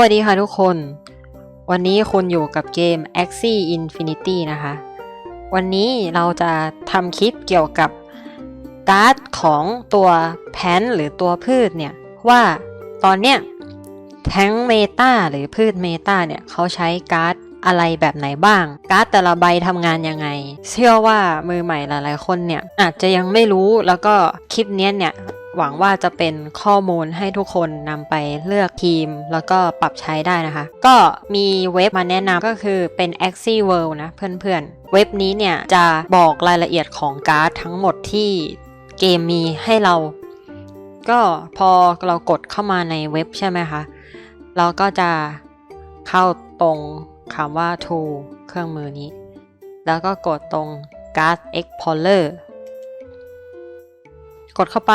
วัสดีค่ะทุกคน วันนี้คุณอยู่กับเกม Axie Infinity นะคะ วันนี้เราจะทำคลิปเกี่ยวกับการ์ดของตัวแพนหรือตัวพืชเนี่ย ว่าตอนเนี้ยแทงเมตาหรือพืชเมตาเนี่ยเขาใช้การ์ดอะไรแบบไหนบ้าง การ์ดแต่ละใบทำงานยังไง เชื่อว่ามือใหม่หลายๆคนเนี่ยอาจจะยังไม่รู้แล้วก็คลิปเนี้ยเนี่ย หวังว่าจะเป็นข้อมูลให้ทุกคนนำไปเลือกทีม แล้วก็ปรับใช้ได้นะคะ ก็มีเว็บมาแนะนำก็คือเป็น Axie World นะเพื่อนๆ เว็บนี้เนี่ยจะบอกรายละเอียดของการ์ดทั้งหมดที่เกมมีให้เรา ก็พอเรากดเข้ามาในเว็บใช่ไหมคะ เราก็จะเข้าตรงคำว่า to เครื่องมือนี้ แล้วก็กดตรง Card Explorer กดเข้าไป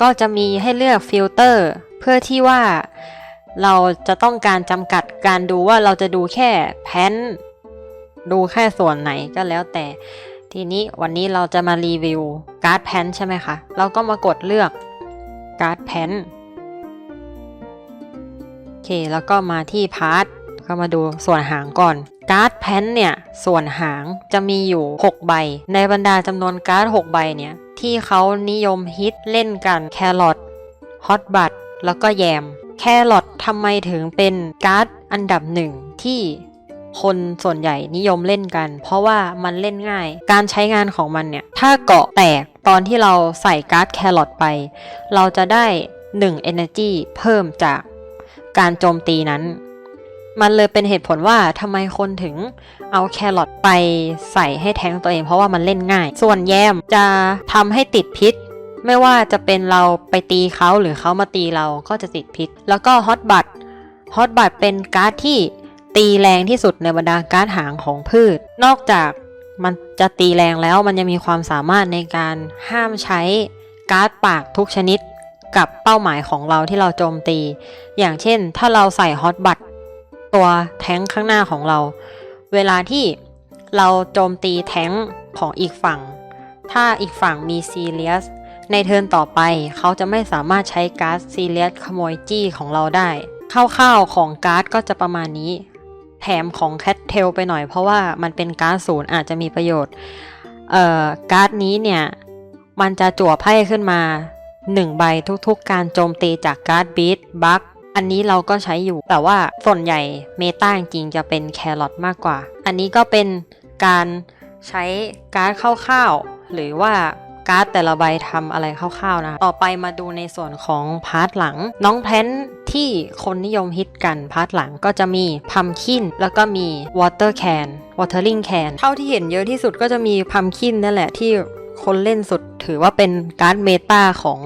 ก็จะมีให้เลือกฟิลเตอร์เพื่อที่ว่าเราจะต้องการจำกัดการดูว่าเราจะดูแค่แพนดูแค่ส่วนไหนก็แล้วแต่ ทีนี้วันนี้เราจะมารีวิวการ์ดแพนใช่ไหมคะ เราก็มากดเลือกการ์ดแพนโอเค แล้วก็มาที่พาร์ทก็มาดูส่วนหางก่อนการ์ดแพนเนี่ย ส่วนหางจะมีอยู่ 6 ใบ ในบรรดาจำนวนการ์ด 6 ใบเนี่ย ที่เขานิยมฮิตเล่นกันแครอทฮอตบัตแล้วก็แยม แครอททำไมถึงเป็นการ์ดอันดับหนึ่งที่คนส่วนใหญ่นิยมเล่นกัน เพราะว่ามันเล่นง่าย การใช้งานของมันเนี่ย ถ้าเกาะแตกตอนที่เราใส่การ์ดแครอทไป เราจะได้ 1 Energy เพิ่มจากการโจมตีนั้น มันเลยเป็นเหตุผลว่าทำไมคนถึงเอาแครอทไปใส่ให้แทงตัวเอง เพราะว่ามันเล่นง่าย ส่วนแยมจะทำให้ติดพิษ ไม่ว่าจะเป็นเราไปตีเขาหรือเขามาตีเราก็จะติดพิษ แล้วก็ฮอตบัตฮอตบัตเป็นการ์ดที่ตีแรงที่สุดในบรรดาการ์ดหางของพืช นอกจากมันจะตีแรงแล้วมันยังมีความสามารถในการห้ามใช้การ์ดปากทุกชนิดกับเป้าหมายของเราที่เราโจมตี อย่างเช่น ถ้าเราใส่ฮอตบัต ตัวแท้งข้างหน้าของเรา เวลาที่เราโจมตีแท้งของอีกฝั่ง ถ้าอีกฝั่งมีซีเรียสในเทิร์นต่อไปเขาจะไม่สามารถใช้การ์ดซีเรียสขโมยจี้ของเราได้คร่าวๆของการ์ดก็จะประมาณนี้ แถมของแคทเทลไปหน่อยเพราะว่ามันเป็นการ์ดศูนย์อาจจะมีประโยชน์เอ่อการ์ดนี้เนี่ย มันจะจั่วไพ่ขึ้นมา 1 ใบทุกๆการโจมตีจากการ์ดบีทบัค อันนี้เราก็ใช้อยู่ แต่ว่าส่วนใหญ่เมตาจริงจะเป็นแครอทมากกว่า อันนี้ก็เป็นการใช้การ์ดคร่าวๆ หรือว่าการ์ดแต่ละใบทำอะไรคร่าวๆนะ ต่อไปมาดูในส่วนของพาร์ทหลัง น้องแพนที่คนนิยมฮิตกันพาร์ทหลังก็จะมีพัมคินแล้วก็มี water can watering can เท่าที่เห็นเยอะที่สุดก็จะมีพัมคินนั่นแหละที่ คนเล่นสุดถือว่าเป็นการ์ดเมตาของ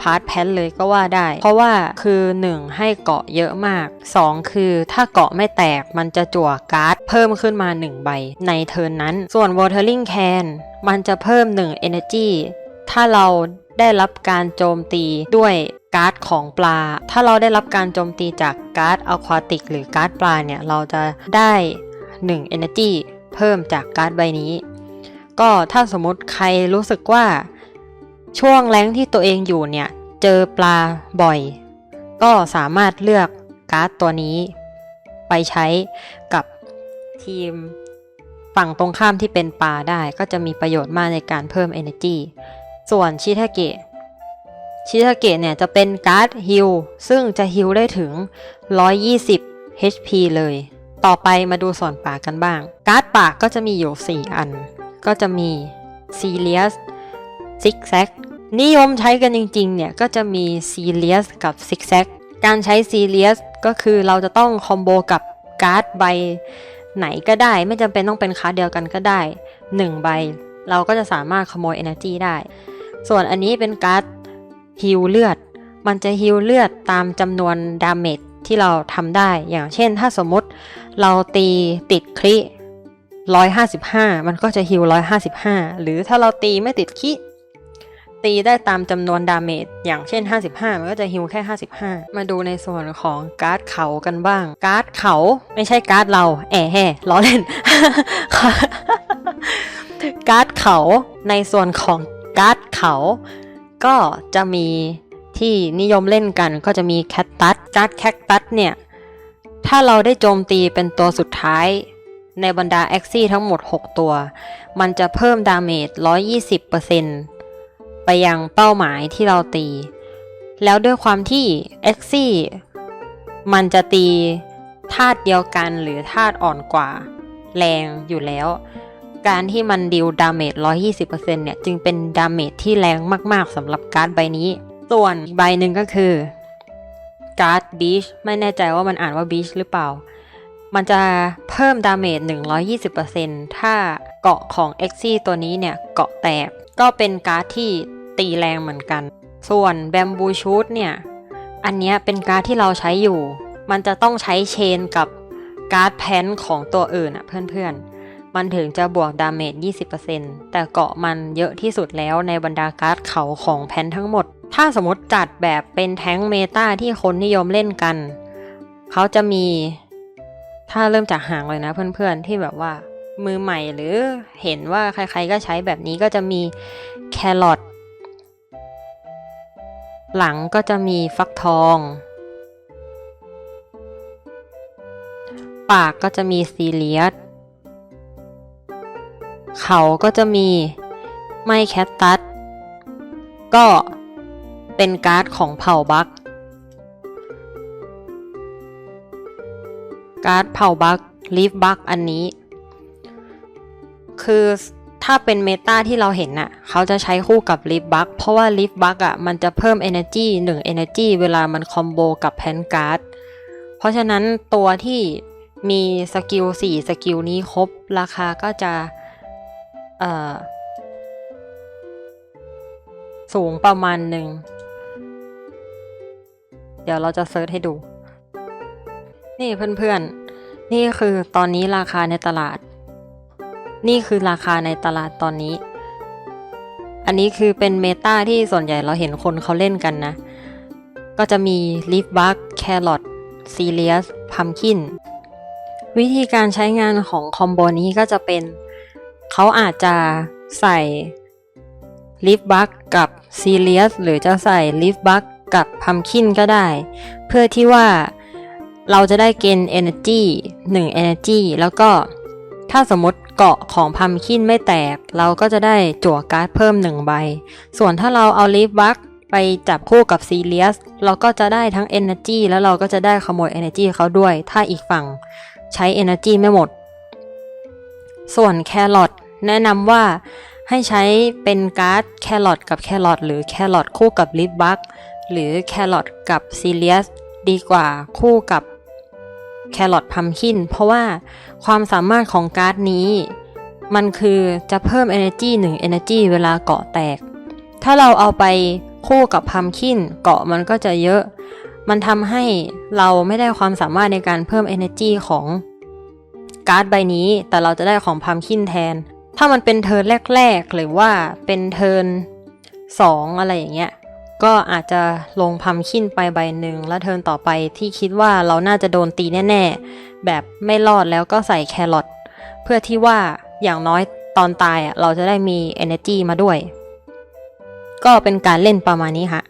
พาร์ทแพนเลยก็ว่าได้ เพราะว่าคือ 1 ให้เกาะเยอะมาก 2 คือถ้าเกาะไม่แตกมันจะจั่วการ์ดเพิ่มขึ้นมา 1 ใบในเทิร์นนั้น ส่วน watering can มันจะเพิ่ม 1 energy ถ้าเราได้รับการโจมตีด้วยการ์ดของปลา ถ้าเราได้รับการโจมตีจากการ์ดอควาติกหรือการ์ดปลาเนี่ย เราจะได้ 1 energy เพิ่มจากการ์ดใบนี้ ก็ถ้าสมมติใครรู้สึกว่า ช่วงแรงที่ตัวเองอยู่เนี่ย เจอปลาบ่อย ก็สามารถเลือกการ์ดตัวนี้ ไปใช้กับทีมฝั่งตรงข้ามที่เป็นปลาได้ก็จะมีประโยชน์มากในการเพิ่ม Energy ส่วนชิทาเกะชิทาเกะเนี่ยจะเป็นการ์ดฮิลซึ่งจะฮิลได้ถึง 120 HP เลย ต่อไปมาดูส่วนปากกันบ้าง การ์ดปากก็จะมีอยู่ 4 อัน ก็จะมี s e r i o u s Zigzag นิยมใช้กันจริงๆเนี่ยก็จะมี s e r i o u s กับ Zigzag การใช้ s e r i o u s ก็คือเราจะต้องคอมโบกับการ์ดใบไหนก็ได้ ไม่จำเป็นต้องเป็นการ์ดเดียวกันก็ได้ 1 ใบ เราก็จะสามารถขโมย Energy ได้ ส่วนอันนี้เป็นการ์ดฮิลเลือด มันจะฮิลเลือดตามจำนวนดาเมจที่เราทำได้ อย่างเช่นถ้าสมมติเราตีติดคริ 155 มันก็จะฮิล155 หรือถ้าเราตีไม่ติดคิตีได้ตามจำนวนดาเมจอย่างเช่น 55 มันก็จะฮิลแค่ 55 มาดูในส่วนของการ์ดเขากันบ้าง การ์ดเขาไม่ใช่การ์ดเรา แอะแห่ล้อเล่น การ์ดเขาในส่วนของการ์ดเขา ก็จะมีที่นิยมเล่นกันก็จะมีแคคตัส การ์ดแคคตัสเนี่ย ถ้าเราได้โจมตีเป็นตัวสุดท้าย ในบรรดาแอคซี่ทั้งหมด 6 ตัว มันจะเพิ่มดาเมจ 120%ไปยังเป้าหมายที่เราตี แล้วด้วยความที่แอคซี่มันจะตีธาตุเดียวกันหรือธาตุอ่อนกว่า แรงอยู่แล้ว การที่มันดิวดาเมจ 120%เนี่ยจึงเป็นดาเมจที่แรงมาก ๆสำหรับการ์ดใบนี้ ส่วนใบหนึ่งก็คือการ์ดบีชไม่แน่ใจว่ามันอ่านว่าบีชหรือเปล่า มันจะเพิ่มดาเมจ 120%ถ้าเกาะของ e x ซี่ตัวนี้เนี่ยเกาะแตก ก็เป็นการ์ดที่ตีแรงเหมือนกัน ส่วนแบมบูชูดเนี่ย อันนี้เป็นการ์ดที่เราใช้อยู่ มันจะต้องใช้เชนกับการ์ดแพนของตัวอื่นอะเพื่อนๆ มันถึงจะบวกดาเมจ 20%แต่เกาะมันเยอะที่สุดแล้วในบรรดาการ์ดเขาของแพนทั้งหมด ถ้าสมมติจัดแบบเป็นแท้งเมตาที่คนนิยมเล่นกัน เขาจะมี ถ้าเริ่มจากห่างเลยนะเพื่อนๆที่แบบว่ามือใหม่หรือเห็นว่าใครๆก็ใช้แบบนี้ก็จะมีแครอทหลังก็จะมีฟักทอง ปากก็จะมีซีเลียสเขาก็จะมีไม่แคตตัสก็เป็นการ์ดของเผ่าบัค การ์ดเผ่าบัคลีฟบัคอันนี้ คือถ้าเป็นเมตาที่เราเห็นน่ะ เขาจะใช้คู่กับลีฟบัคเพราะว่าลีฟบัคอะมันจะเพิ่ม Energy 1 Energy เวลามันคอมโบกับแพนการ์ด เพราะฉะนั้นตัวที่มีสกิล4สกิลนี้ครบราคาก็จะเอ่อสูงประมาณหนึ่ง เดี๋ยวเราจะเซิร์ชให้ดู นี่เพื่อนๆ นี่คือตอนนี้ราคาในตลาด นี่คือราคาในตลาดตอนนี้ อันนี้คือเป็นเมตาที่ส่วนใหญ่เราเห็นคนเขาเล่นกันนะ ก็จะมีลีฟบัคแครอทซีเลียสพัมคินวิธีการใช้งานของคอมโบนี้ก็จะเป็น เขาอาจจะใส่ลิฟบัคกับซีเลียสหรือจะใส่ลิฟบัคกับพัมคินก็ได้ เพื่อที่ว่า เราจะได้เกณฑ์ Energy 1 Energy แล้วก็ถ้าสมมติเกาะของพัมคินไม่แตก เราก็จะได้จั่วการ์ดเพิ่ม 1 ใบ ส่วนถ้าเราเอาลิฟบัคไปจับคู่กับซีเลียสเราก็จะได้ทั้ง Energy แล้วเราก็จะได้ขโมย Energy เขาด้วย ถ้าอีกฝั่งใช้ Energy ไม่หมด ส่วนแครอทแนะนำว่าให้ใช้เป็นการ์ดแครอทกับแครอทหรือแครอทคู่กับลิฟบัคหรือแครอทกับซีเลียสดีกว่าคู่กับ แครอทพัมคิน เพราะว่าความสามารถของการ์ดนี้ มันคือจะเพิ่ม Energy 1 Energy เวลาเกาะแตก ถ้าเราเอาไปคู่กับพัมคินเกาะมันก็จะเยอะ มันทำให้เราไม่ได้ความสามารถในการเพิ่ม Energy ของการ์ดใบนี้ แต่เราจะได้ของพัมคินแทน ถ้ามันเป็นเทิร์นแรก ๆ หรือว่าเป็นเทิร์นสองอะไรอย่างเงี้ย ก็อาจจะลงพัมคินไปใบหนึ่งแล้วเทินต่อไปที่คิดว่าเราน่าจะโดนตีแน่ ๆ แบบไม่รอดแล้วก็ใส่แครอทเพื่อที่ว่าอย่างน้อยตอนตายอะเราจะได้มี energy มาด้วย ก็เป็นการเล่นประมาณนี้ฮะ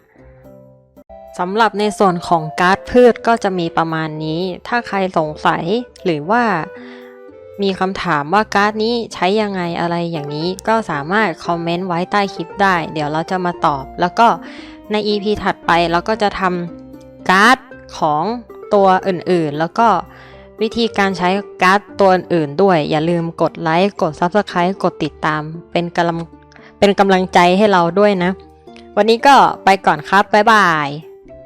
สำหรับในส่วนของการ์ดพืชก็จะมีประมาณนี้ ถ้าใครสงสัยหรือว่ามีคำถามว่าการ์ดนี้ใช้ยังไงอะไรอย่างนี้ ก็สามารถคอมเมนต์ไว้ใต้คลิปได้ เดี๋ยวเราจะมาตอบแล้วก็ ใน EP ถัดไปเราก็จะทำการ์ดของตัวอื่นๆ แล้วก็วิธีการใช้การ์ดตัวอื่นๆด้วย อย่าลืมกดไลค์ กด Subscribe กดติดตาม เป็นกำลังเป็นกำลังใจให้เราด้วยนะ วันนี้ก็ไปก่อนครับ บ๊ายบาย